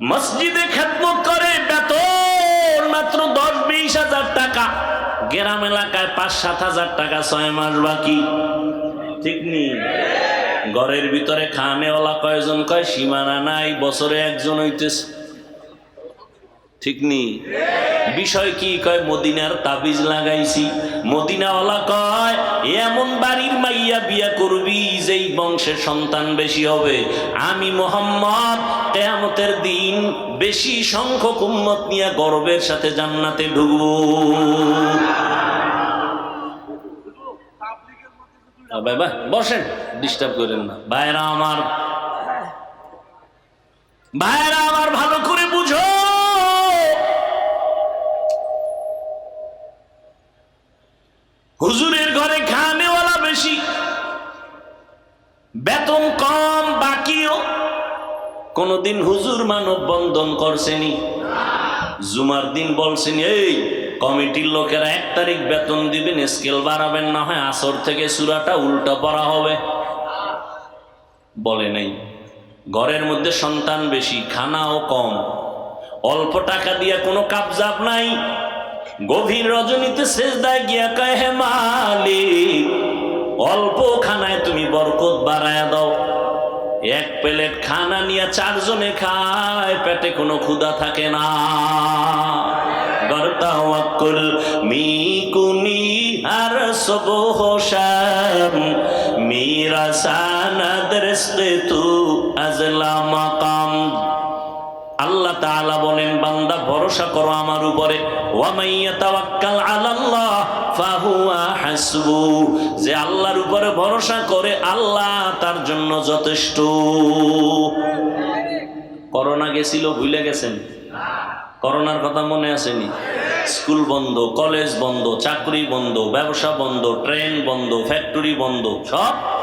মসজিদে খেদমত করে, বেতন মাত্র দশ বিশ হাজার টাকা। গ্রাম এলাকায় পাঁচ সাত হাজার টাকা ছয় মাস বাকি। ঠিক নেই ঘরের ভিতরে খানেওয়ালা কয়জন কয়, সীমানা নাই, বছরে একজন হইতেছে। ঠিক নেই? বিষয় কি কয়, মদিনার তাবিজ লাগাইছি। মদিনাওয়ালা কয়, এমন বাড়ির মাইয়া বিয়া করবি যেই বংশের সন্তান বেশি হবে। আমি মোহাম্মদ কেয়ামতের দিন বেশি সংখ্যক উম্মত নিয়ে গর্বের সাথে জান্নাতে ঢুকবো। বসেন ডিস্টার্ব করেন না। ভাইরা আমার ভাইরা আমার ভালো করে হুজুরের ঘরে খানেওয়ালা বেশি। বেতন কম, বাকিও। কোনদিন হুজুর মানব বন্ধন করছেনি। জুমার দিন বলছেন, এই, কমিটির লোকেরা এক তারিখ বেতন দিবেন, স্কেল বাড়াবেন না হয় আসর থেকে সুরাটা উল্টা পড়া হবে। বলে নাই। ঘরের মধ্যে সন্তান বেশি, খানাও কম। অল্প টাকা দিয়ে কোনো কাবজাব নাই। গভীর রজনীতে শেষদায় গিয়া কয়, হে মালিক অল্প খানায় তুমি বরকত বাড়ায়া দাও। এক প্লেট খানা নিয়ে চারজনে খায়, পেটে কোনো ক্ষুধা থাকে না। গর্তাওয়াক্কুল মিকুনি আর সব হোসাম মীরা সানাদ রিজকে তু আজলা মাকাম। আল্লাহ তাআলা বলেন ভরসা করো আমার উপরে। যে আল্লাহর উপরে ভরসা করে, আল্লাহ তার জন্য যথেষ্ট। করোনা গেছিল, ভুলে গেছেন? করোনার কথা মনে আসেনি? স্কুল বন্ধ, কলেজ বন্ধ, চাকরি বন্ধ, ব্যবসা বন্ধ, ট্রেন বন্ধ, ফ্যাক্টরি বন্ধ, সব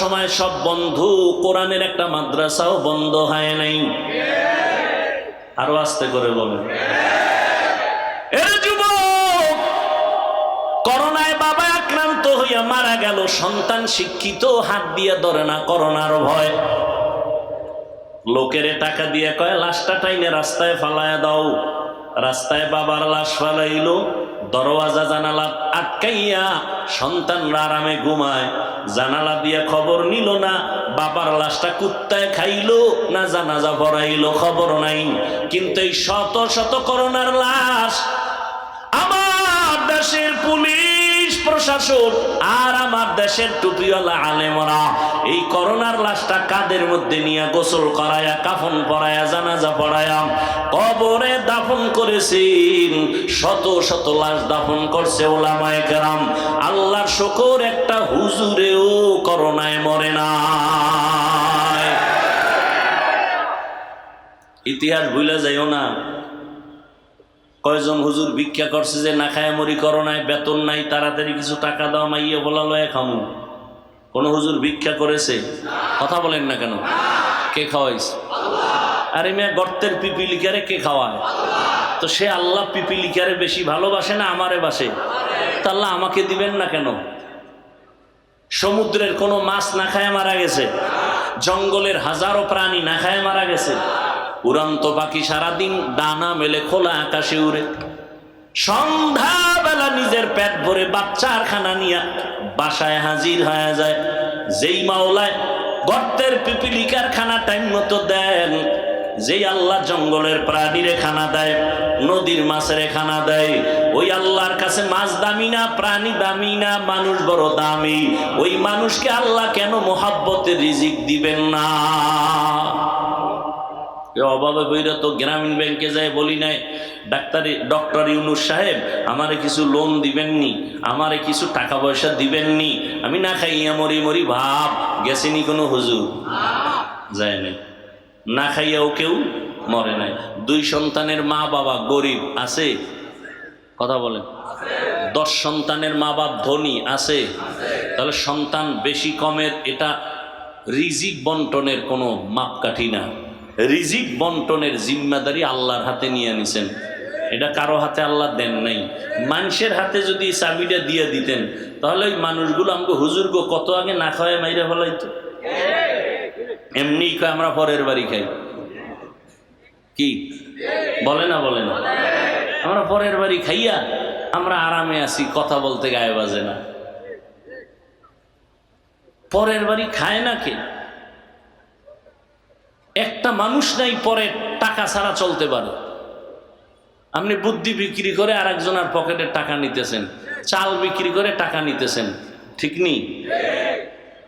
সময় সব বন্ধু কোরআনের একটা মাদ্রাসাও বন্ধ হয় নাই। আরও আস্তে করে হইয়া মারা গেল, সন্তান শিক্ষিত, হাত দিয়ে ধরে না করোনার ভয়। লোকেরে টাকা দিয়ে কয়, লাশটা টাইনে রাস্তায় ফালায় দাও। রাস্তায় বাবার লাশ ফালাইলো, দরওয়াজা, জানালা আটকাইয়া সন্তানরা আরামে ঘুমায়। জানালা দিয়ে খবর নিল না, বাবার লাশটা কুত্তায় খাইলো না জানাজা ভরাইলো, খবর নাই। কিন্তু এই শত শত করোনার লাশ আমার দেশের পুলিশ প্রশাসন আর আমার দেশের টুপিওয়ালা আলেমরা, এই করোনার লাশটা কাদের মধ্যে নিয়ে গোসল করায়া, কাফন পরায়া, জানাজা পড়ায়া, কবরে দাফন করেছেন, শত শত লাশ দাফন করছে ওলামায়ে কেরাম। আল্লাহর শকর একটা হুজুরেও করোনায় মরে না ইতিহাস ভুলে যাইও না। কয়জন হুজুর ভিক্ষা করছে যে না খায় মরি করো নাই, বেতন নাই, তাড়াতাড়ি কিছু টাকা দাও, মাইয়ে বলা, লয় খামু। কোন হুজুর ভিক্ষা করেছে? কথা বলেন না কেন? কে খাওয়াইছে? আরে মেয়ে, গর্তের পিপিলিকারে কে খাওয়ায়? তো সে আল্লাহ পিপিলিকারে বেশি ভালোবাসে না আমারে বাসে? তাল্লাহ আমাকে দিবেন না কেন? সমুদ্রের কোনো মাছ না খায় মারা গেছে? জঙ্গলের হাজারো প্রাণী না খায় মারা গেছে? উড়ন্ত পাখি সারাদিন ডানা মেলে খোলা আকাশে উড়ে। সন্ধ্যাবেলা নিজের পেট ভরে বাচ্চার খানা নিয়ে বাসায় হাজির হয়ে যায়। যেই মাওলায় গর্তের পিপিলিকার খানা টাইম মতো দেন, যেই আল্লাহ জঙ্গলের প্রাণীরে খানা দেয়, নদীর মাছের খানা দেয়, ওই আল্লাহর কাছে মাছ দামি না, প্রাণী দামি না, মানুষ বড় দামি, ওই মানুষকে আল্লাহ কেন মোহাব্বতের রিজিক দিবেন না? এ অভাবে বইরা তো গ্রামীণ ব্যাংকে যায়, বলি নাই। ডাক্তারি ডক্টর ইউনুস সাহেব, আমারে কিছু লোন দিবেননি, আমারে কিছু টাকা পয়সা দিবেননি। আমি না খাইয়া মরি মরি ভাব, গেছেনি কোনো হুজুর? যায় নাই। না খাইয়াও কেউ মরে নাই। দুই সন্তানের মা বাবা গরিব আছে? কথা বলেন। দশ সন্তানের মা বাপ ধনী আছে? তাহলে সন্তান বেশি কমের এটা রিজিক বন্টনের কোনো মাপকাঠি না। রিজিক বন্টনের জিম্মাদারি আল্লাহর হাতে নিয়ে নিছেন। এটা কারও হাতে আল্লাহ দেন নাই। মানুষের হাতে যদি চাবিটা দিয়ে দিতেন, তাহলে ওই মানুষগুলো আমাকে, হুজুর গো, কত আগে না খাওয়ায় মাইরে ফেলাইতো? এমনি কয়, আমরা পরের বাড়ি খাই। কি? বলে না বলে না। আমরা পরের বাড়ি খাইয়া, আমরা আরামে আছি, কথা বলতে গায়ে বাজে না। পরের বাড়ি খায় না কে? একটা মানুষ নাই, পরে টাকা ছাড়া চলতে পারে। আপনি বুদ্ধি বিক্রি করে আর একজনের পকেটে টাকা নিতেছেন। চাল বিক্রি করে টাকা নিতেছেন। ঠিক নেই?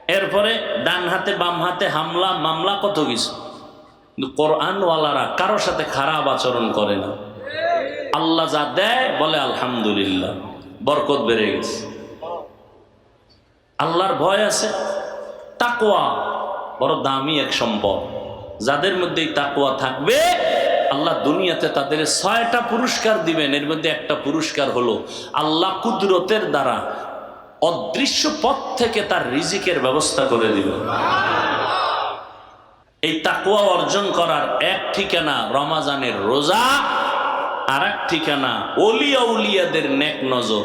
এরপরে ডান হাতে, বাম হাতে হামলা, মামলা, কত কিছু। কোরআনওয়ালারা কারোর সাথে খারাপ আচরণ করে না। আল্লাহ যা দেয়, বলে আলহামদুলিল্লাহ। বরকত বেড়ে গেছে। আল্লাহর ভয় আছে। তাকোয়া বড় দামি এক সম্পদ। যাদের মধ্যে তাকুয়া থাকবে, আল্লাহ দুনিয়াতে তাদের ছয়টা পুরস্কার দিবেন। এর মধ্যে একটা পুরস্কার হলো আল্লাহ কুদরতের দ্বারা অদৃশ্য পথ থেকে তার রিজিকের ব্যবস্থা করে দিবেন এই তাকুয়া অর্জন করার এক ঠিকানা রমাজানের রোজা আর এক ঠিকানা অলিয়া উলিয়াদের নেক নজর।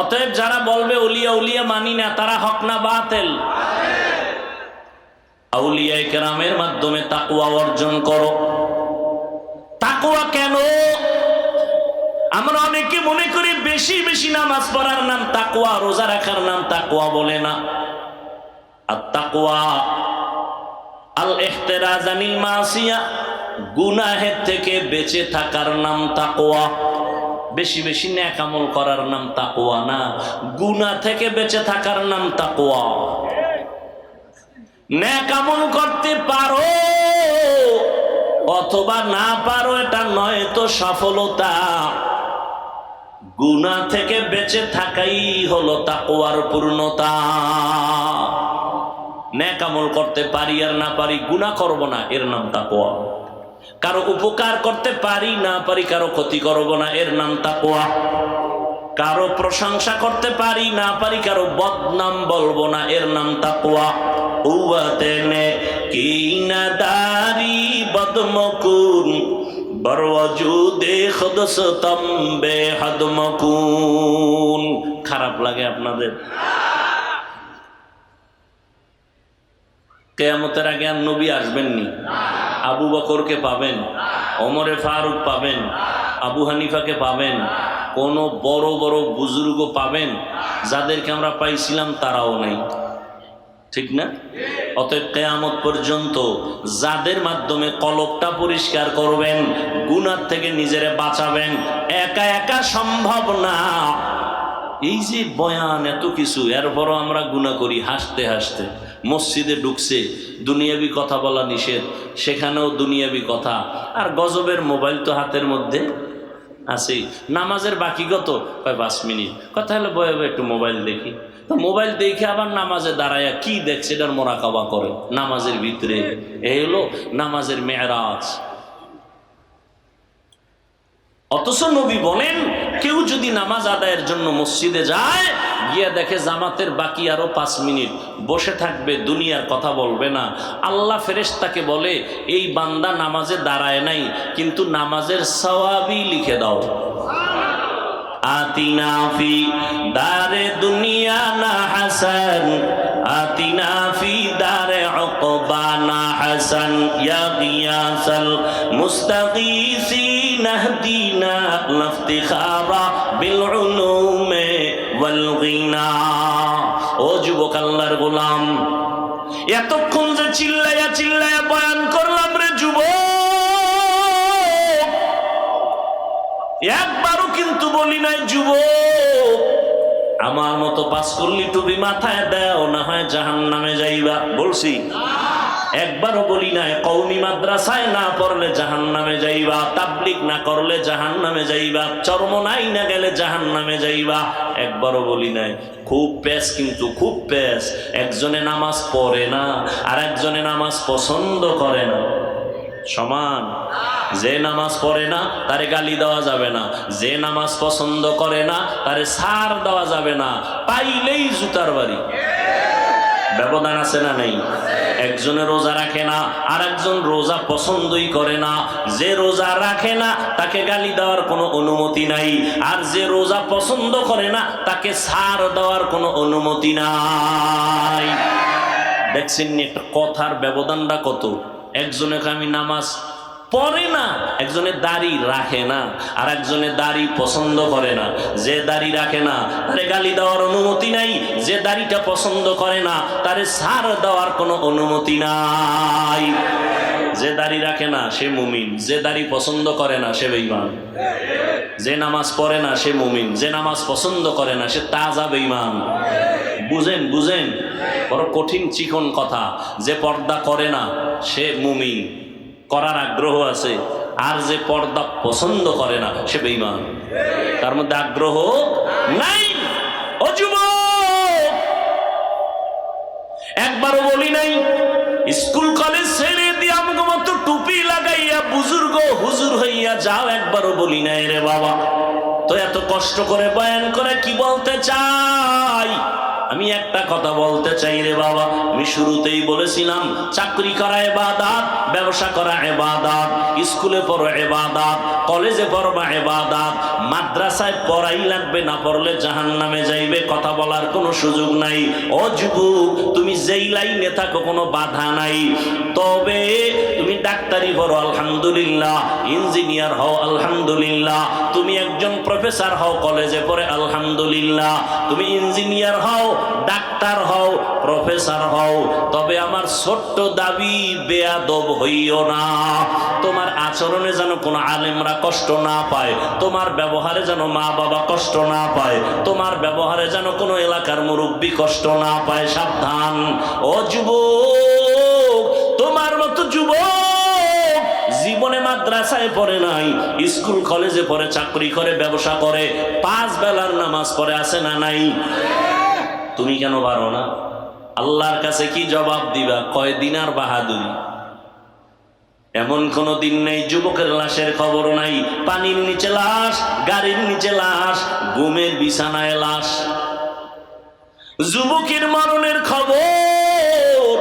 অতএব যারা বলবে, উলিয়া উলিয়া মানি না, তারা হক না, বাতেল। আউলিয়া কেরামের মাধ্যমে তাকুয়া অর্জন করো। তাকুয়া কেন? আমরা অনেকে মনে করি বেশি বেশি নামাজ পড়ার নাম তাকুয়া রোজা রাখার নাম তাকুয়া বলে না। আর তাকুয়া আল এহতেরাজ আনিল মাসিয়া, গুনাহের থেকে বেঁচে থাকার নাম তাকুয়া বেশি বেশি ন্যাক আমল করার নাম তাকুয়া না। গুনা থেকে বেঁচে থাকার নাম তাকুয়া ন্যাক আমল করতে পারো, অথবা না পারো, এটা নয় তো সফলতা। গুনা থেকে বেঁচে থাকাই হলো তাকুয়ার পূর্ণতা। ন্যাক আমল করতে পারি আর না পারি, গুনাহ করব না, এর নাম তাকোয়া কারও উপকার করতে পারি, না পারি, কারও ক্ষতি করব না, এর নাম তাকোয়া কারও প্রশংসা করতে পারি, না পারি, কারও বদনাম বলব না, এর নাম তাকোয়া উয়াতে নে কি না দারি বদমকুন, বরওয়াজুদে খুদসতম বেহদমকুন খারাপ লাগে আপনাদের? কেয়ামতের আগে আর নবী আসবেননি। আবু বকরকে পাবেন অমরে ফারুক পাবেন, আবু হানিফাকে পাবেন, কোনো বড় বড় বুজুর্গ পাবেন, যাদেরকে আমরা পাইছিলাম তারাও নেই। ঠিক না? অতএব কেয়ামত পর্যন্ত যাদের মাধ্যমে কলকটা পরিষ্কার করবেন, গুনার থেকে নিজেরে বাঁচাবেন, একা একা সম্ভব না। এই যে বয়ান এত কিছু, এরপরও আমরা গুণা করি হাসতে হাসতে। মসজিদে ঢুকছে, দুনিয়াবি কথা বলা নিষেধ, সেখানেও দুনিয়াবি কথা। আর গজবের মোবাইল তো হাতের মধ্যে আছে নামাজের বাকি কত? কয়, পাঁচ মিনিট। কথা হলো বয়ে একটু মোবাইল দেখি। তো মোবাইল দেখে আবার নামাজে দাঁড়ায় কি দেখছে এটার মোরাকাবা করে? নামাজের ভিতরে এই হলো নামাজের মেয়েরাজ। অথচ নবী বলেন, কেউ যদি নামাজ আদায়ের জন্য মসজিদে যায় গিয়া দেখে জামাতের বাকি আরও পাঁচ মিনিট বসে থাকবে, দুনিয়ার কথা বলবে না। আল্লাহ ফেরেশতাকে বলে, এই বান্দা নামাজে দাঁড়ায় নাই, কিন্তু নামাজের সবাবই লিখে দাও। আতিনাফি দারে ও যুবক আল্লাহর গোলাম, এতক্ষণ যে চিল্লাইয়া চিল্লাইয়া বয়ান করলাম রে একবারও কিন্তু বলি নাই যুব আমার মতো পাস করলি টুপি মাথায় দেও, না হয় জাহান নামে যাইবা। বলছি একবারও বলি নাই কৌমি মাদ্রাসায় না পড়লে জাহান নামে যাইবা, তাবলিক না করলে জাহান নামে যাইবা চর্ম নাই না গেলে জাহান নামে যাইবা, একবারও বলি নাই। খুব প্যাস কিন্তু, খুব প্যাস। একজনে নামাজ পড়ে না আর একজনে নামাজ পছন্দ করে না। সমান। যে নামাজ পড়ে না, তারে গালি দেওয়া যাবে না। যে নামাজ পছন্দ করে না, তারে সার দেওয়া যাবে না। পাইলেই জুতার বাড়ি। ব্যবধান আছে না নেই? একজনে রোজা রাখে না আর একজন রোজা পছন্দই করে না। যে রোজা রাখে না, তাকে গালি দেওয়ার কোনো অনুমতি নাই। আর যে রোজা পছন্দ করে না, তাকে সার দেওয়ার কোনো অনুমতি নাই। দেখছেন একটা কথার ব্যবধানটা কত? একজনে আমি নামাজ পড়ে না একজনের দাড়ি রাখে না আর একজনের দাড়ি পছন্দ করে না। যে দাড়ি রাখে না, তারে গালি দেওয়ার অনুমতি নাই। যে দাড়িটা পছন্দ করে না, তারে সার দেওয়ার কোনো অনুমতি নাই। যে দাড়ি রাখে না, সে মুমিন। যে দাড়ি পছন্দ করে না, সে বেইমান যে নামাজ পড়ে না, সে মুমিন। যে নামাজ পছন্দ করে না, সে তাজা বেইমান বুঝেন বুঝেন? বড় কঠিন চিকন কথা। যে পর্দা করে না, সে মুমিন। করার আগ্রহ আছে, আর যে পর্দা পছন্দ করে না, সে বেইমান তার মধ্যে আগ্রহ নাই। ও যুবক! একবারও বলি নাই, স্কুল কলেজ ছেড়ে দিয়ে আমাকে মতো টুপি লাগাইয়া বুজুর্গ, হুজুর হইয়া যাও, একবারও বলি নাই রে বাবা। তো এত কষ্ট করে বয়ান করে কি বলতে চাই? আমি একটা কথা বলতে চাই রে বাবা। আমি শুরুতেই বলেছিলাম, চাকরি করা এবাদাত ব্যবসা করা এবাদাত স্কুলে পড়ো এবাদাত কলেজে পড়বা এবাদাত মাদ্রাসায় পড়াই লাগবে না পড়লে জাহান নামে যাইবে, কথা বলার কোনো সুযোগ নাই। ও যুবক, তুমি যেই লাইনে থাকো কোনো বাধা নাই। তবে তুমি ডাক্তারি পড়ো, আলহামদুলিল্লাহ। ইঞ্জিনিয়ার হও, আলহামদুলিল্লাহ। তুমি একজন প্রফেসর হও, কলেজে পড়ে, আলহামদুলিল্লাহ। তুমি ইঞ্জিনিয়ার হও ডাক্তার হও, প্রফেসর হও, তবে আমার ছোট্ট দাবি বেয়াদব হইও না। তোমার আচরণে যেন কোনো আলেমরা কষ্ট না পায়, তোমার ব্যবহারে যেন মা বাবা কষ্ট না পায়, তোমার ব্যবহারে যেন কোনো এলাকার মুরব্বী কষ্ট না পায়, সাবধান। ও যুবক, তোমার মতো যুবক জীবনে মাদ্রাসায় পড়ে নাই, স্কুল কলেজে পড়ে, চাকরি করে, ব্যবসা করে, পাঁচ বেলার নামাজ পড়ে আসে না নাই? তুমি কেন পারো না? আল্লাহর কাছে কি জবাব দিবা? কয় দিনার বাহাদুরি। এমন কোন দিন নেই, যুবকের লাশের খবর নাই, পানির নিচে লাশ, গাড়ির নিচে লাশ, ঘুমের বিছানায় লাশ। যুবকের মরণের খবর।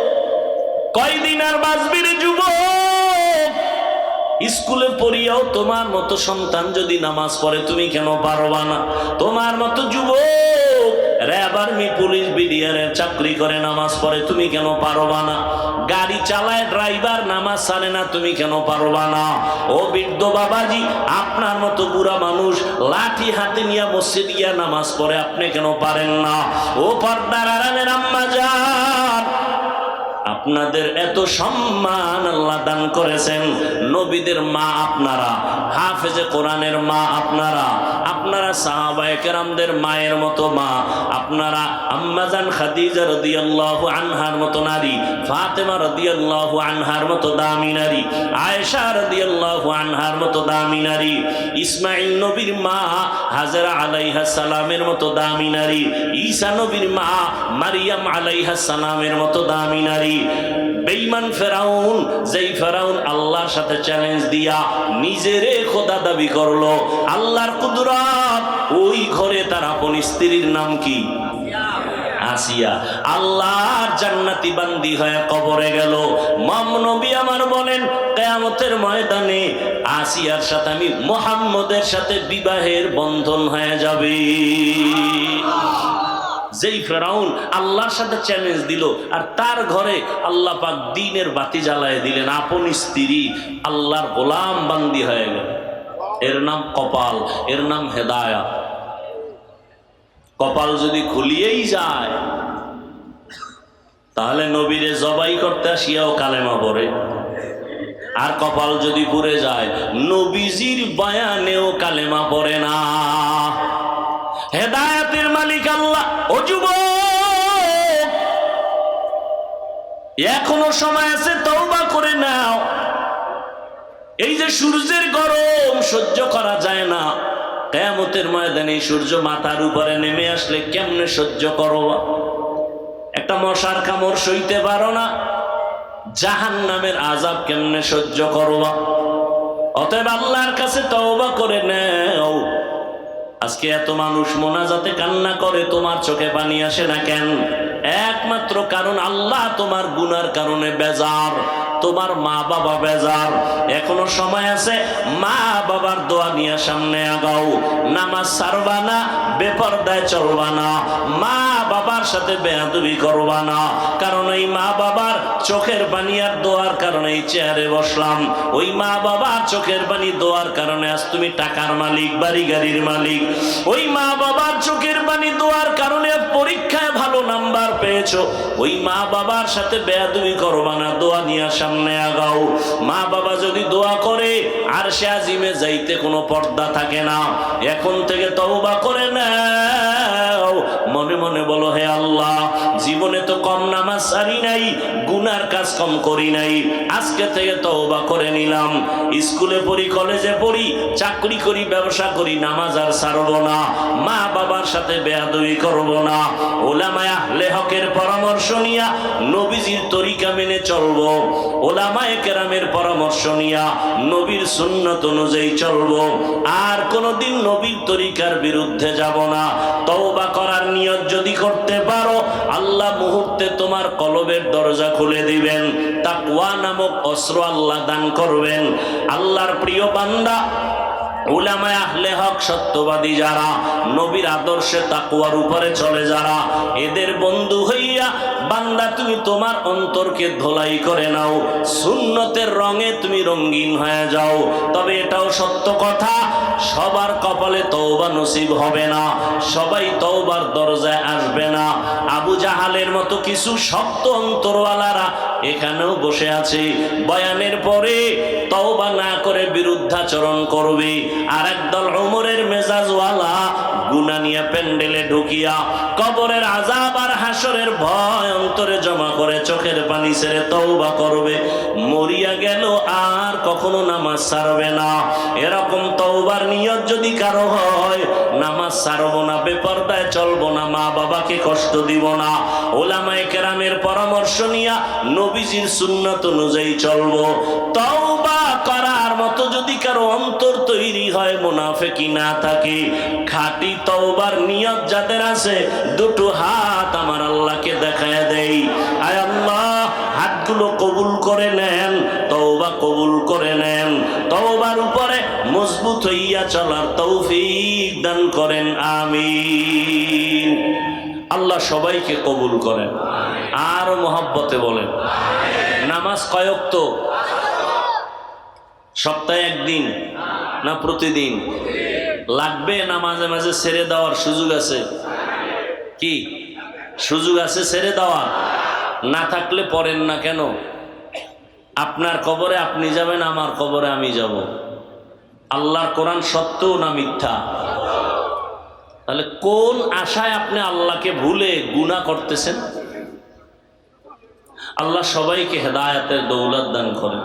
কয়দিন আর বাঁচবির যুবক? স্কুলে পড়িয়াও তোমার মতো সন্তান যদি নামাজ পড়ে, তুমি কেন পারবা না? তোমার মতো যুবক চাকরি করে নামাজ পড়ে, তুমি কেন পারবা না? গাড়ি চালায় ড্রাইভার নামাজ সারে না, তুমি কেন পারবা না? ও বৃদ্ধ বাবাজি, আপনার মতো বুড়া মানুষ লাঠি হাতে নিয়ে মসজিদ গিয়া নামাজ পড়ে, আপনি কেন পারেন না? ও পর্দার আরামের আম্মা যান আপনাদের এত সম্মান আল্লাহ দান করেছেন। নবীদের মা আপনারা, হাফেজে কোরআনের মা আপনারা আপনারা সাহাবায়ে কেরামদের মায়ের মতো মা, আপনারা আম্মাজান খাদিজা রাদিয়াল্লাহু আনহার মতো নারী, ফাতেমা রাদিয়াল্লাহু আনহার মতো দামি নারী, আয়েশা রাদিয়াল্লাহু আনহার মতো দামি নারী ইসমাইল নবীর মা হাজারা আলাইহা সালামের মতো দামি নারী ঈসা নবীর মা মারিয়াম আলাইহা সালামের মতো দামি নারী। বেঈমান ফেরাউন, যেই ফেরাউন আল্লাহর সাথে চ্যালেঞ্জ দিয়া নিজেরে খোদা দাবি করল। আল্লাহর কুদরত, ওই ঘরে তার আপন স্ত্রীর নাম কি? আসিয়া। আল্লাহর জান্নাতি বান্দি হয়ে কবরে গেল। নবী আমার কেয়ামতের ময়দানে আসিয়ার সাথে আমি মোহাম্মদের সাথে বিবাহের বন্ধন হয়ে যাবে। যেই ফেরাউন আল্লাহর সাথে চ্যালেঞ্জ দিল, আর তার ঘরে আল্লাহ পাক দিনের বাতি জ্বালায় দিলেন, আপন স্ত্রী আল্লাহর গোলাম বান্দি হয়ে গেল। এর নাম কপাল, এর নাম হেদায়া কপাল যদি খুলিয়েই যায়, তাহলে নবীরে জবাই করতে আসিয়াও কালেমা পড়ে। আর কপাল যদি পুড়ে যায়, নবীজির বায়ানেও কালেমা পড়ে না। হেদায়াতের এখনও সময় আছে, তওবা করে নাও। এই যে সূর্যের গরম, সহ্য করা যায় না। কেয়ামতের ময়দানে সূর্য মাথার উপরে নেমে আসলে কেমনে সহ্য করো? একটা মশার কামড় সইতে পারো না। জাহান নামের আজাব কেমনে সহ্য করবা অতএব আল্লাহর কাছে তওবা করে নেও। আজকে এত মানুষ মোনাজাতে কান্না করে, তোমার চোখে পানি আসে না কেন? একমাত্র কারণ আল্লাহ তোমার গুনার কারণে বেজার, তোমার মা বাবা বেজার। এখনও সময় আছে মা বাবার দোয়া নিয়ে সামনে আগাও। নামাজ সারবানা না, বেপরদায় চলবা না। মা বাবার সাথে বেয়াদবি করবা না। কারণ এই মা বাবার চোখের পানি আর দোয়ার কারণে এই চেয়ারে বসলাম। ওই মা বাবার চোখের পানি দোয়ার কারণে আজ তুমি টাকার মালিক বাড়ি গাড়ির মালিক। ওই মা বাবার চোখের পানি দোয়ার কারণে পরীক্ষায় ভালো নাম্বার পেয়েছ। ওই মা বাবার সাথে বেয়াদবি করবা না, দোয়া নিয়ে সামনে আগাও। মা বাবা যদি দোয়া করে, আর সে আজিমে যাইতে কোনো পর্দা থাকে না। এখন থেকে তওবা করে নাও মনে মনে বলো হে আল্লাহ জীবনে তো কম নামাজ সারি নাই, গুনার কাজ কম করি নাই। আজকে থেকে তওবা করে নিলাম। স্কুলে পড়ি, কলেজে পড়ি, চাকরি করি, ব্যবসা করি, নামাজ আর সারবো না। মা বাবার সাথে বেয়াদবি করব না। ওলামায়া লেহকের পরামর্শ নিয়া নবীজির তরিকা মেনে চলবো। ওলামায়ে কেরামের পরামর্শ নিয়া নবীর সুন্নত অনুযায়ী চলবো। আর কোনোদিন নবীর তরিকার বিরুদ্ধে যাব না। তওবা করার নিয়ত যদি করতে পারো, আল্লাহ মুহূর্তে তোমার কলবের দরজা খুলে দিবেন। তাকওয়া নামক অস্ত্র আল্লাহ দান করবেন। আল্লাহর প্রিয় বান্দা, উলামায় হক সত্যবাদী যারা, নবীর আদর্শে তাকুয়ার উপরে চলে যারা, এদের বন্ধু হইয়া বান্দা, তুমি তোমার অন্তরকে ধোলাই করে নাও। সুন্নতের রঙে তুমি রঙিন হয়ে যাও। তবে এটাও সত্য কথা সবার কপালে তৌবা নসিব হবে না, সবাই তৌবার দরজায় আসবে না। আবু জাহালের মতো কিছু শক্ত অন্তরওয়ালারা এখানেও বসে আছে। বয়ানের পরে তওবা না করে বিরুদ্ধাচরণ করবে। আর একদল অমরের মেজাজওয়ালা গুনা নিয়ে প্যান্ডেলে ঢুকিয়া কবরের আজাব আর হাসরের ভয় অন্তরে জমা করে চোখের পানি ছেড়ে তওবা করবে। মরিয়া গেল আর কখনো নামাজ ছাড়বে না। এরকম তওবার নিয়ত যদি কারও হয়, নামাজ ছাড়বো না, বেপরদায় চলবো না মা বাবাকে কষ্ট দিব না। ওলামায়ে কেরামের পরামর্শ নিয়া নবীজির সুন্নত অনুযায়ী চলবো। তওবা করার মতো যদি কারও অন্তর তৈরি হয় মুনাফেকি না থাকে, খাঁটি তওবার নিয়ত যাদের আছে, দুটো হাত আমার আল্লাহকে দেখায় দেই। আয় আল্লাহ, হাতগুলো কবুল করে নেন, তওবা কবুল করে নেন। তওবার উপরে মজবুত হইয়া চলার তৌফিক দান করেন, আমিন। আল্লাহ সবাইকে কবুল করেন, আর মহাব্বতে বলেন, নামাজ কয়ক তো সপ্তাহে একদিন না প্রতিদিন? লাগবে না মাঝে মাঝে ছেড়ে দেওয়ার সুযোগ আছে? কি? সুযোগ আছে ছেড়ে দেওয়া না থাকলে পড়েন না কেন? আপনার কবরে আপনি যাবেন, আমার কবরে আমি যাব। আল্লাহর কোরআন সত্য না মিথ্যা? তাহলে কোন আশায় আপনি আল্লাহকে ভুলে গুণা করতেছেন? আল্লাহ সবাইকে হেদায়াতের দৌলত দান করেন।